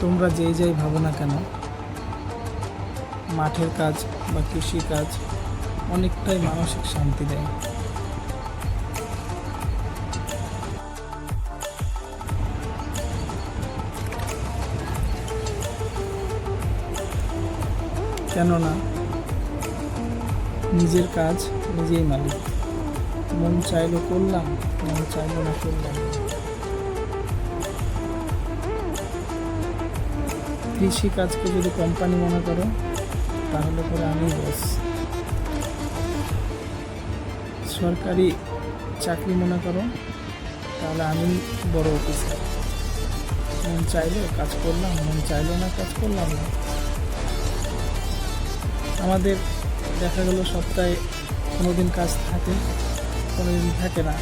তোমরা যেই যাই ভাবো না কেন, মাঠের কাজ বা কৃষি কাজ অনেকটাই মানসিক শান্তি দেয়। কেননা, নিজের কাজ নিজেই মালিক। মন চাইলো করলাম, মন চাইলো না করলাম। কৃষি কাজকে যদি কোম্পানি মনে করো, তাহলে পরে আমি বস সরকারি চাকরি মনে করো, তাহলে আমি বড় অফিসার মন চাইলো কাজ করলাম, মন চাইলো না কাজ করলাম না। আমাদের দেখা গেল সপ্তাহে কোনো দিন কাজ থাকে কোনো দিন থাকে না।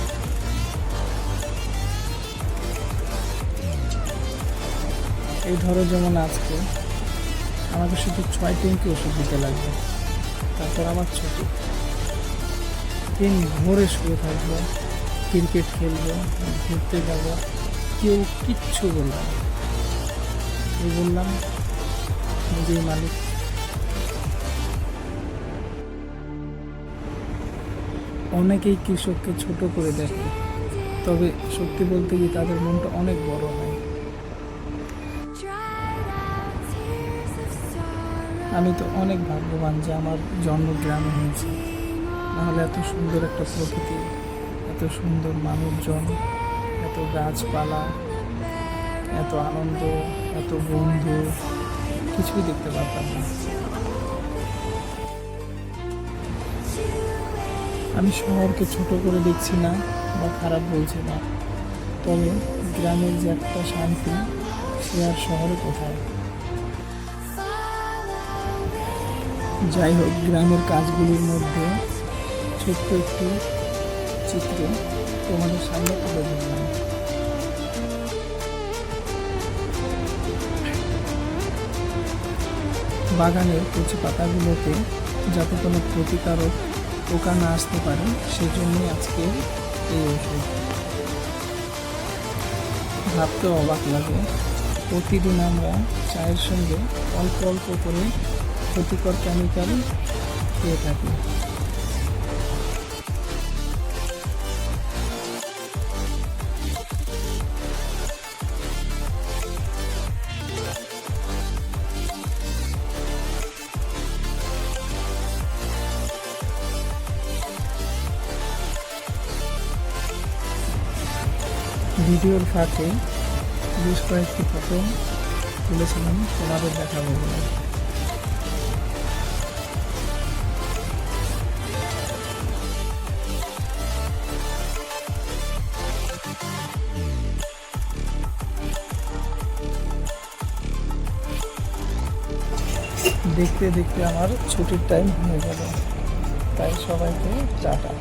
এই ধরো যেমন আজকে, আমাকে শুধু ছয় দিনকে ওষুধ দিতে লাগবে। তারপর আমার ছুটি দিন ভোরে শুয়ে থাকব, ক্রিকেট খেলব, ঘুরতে যাব, কেউ কিচ্ছু বললাম বললাম, নিজেই মালিক। অনেকেই কৃষককে ছোট করে দেখে। তবে সত্যি বলতে কি তাদের মনটা অনেক বড় হয়। আমি তো অনেক ভাগ্যবান যে আমার জন্ম গ্রামে হয়েছে। নাহলে এত সুন্দর একটা প্রকৃতি, এত সুন্দর মানুষজন, এত গাছপালা, এত আনন্দ, এত বন্ধু, কিছুই দেখতে পারতাম না। আমি শহরকে ছোট করে দেখছি না বা খারাপ বলছি না। তবে গ্রামের যে একটা শান্তি, সে আর শহরে কোথায়? যাই হোক, গ্রামের কাজগুলির মধ্যে ছোট্ট একটি চিত্র তোমাদের সামনে তুলে ধরলাম। বাগানের কচি পাতাগুলোতে যাতে কোনো ক্ষতিকারক পোকা না আসতে পারে সেজন্যই আজকে এই ওষুধ। ভাবতে অবাক লাগে, প্রতিদিন আমরা চায়ের সঙ্গে অল্প অল্প করে ক্ষতিকর কেমিক্যাল পেয়ে থাকি। ভিডিওর ফাঁকে বেশ কয়েকটি ফটো তুলেছিলাম, তোমাদের দেখাবো বলে। দেখতে দেখতে আমার ছুটির টাইম হয়ে গেল। তাই সবাইকে টাটা।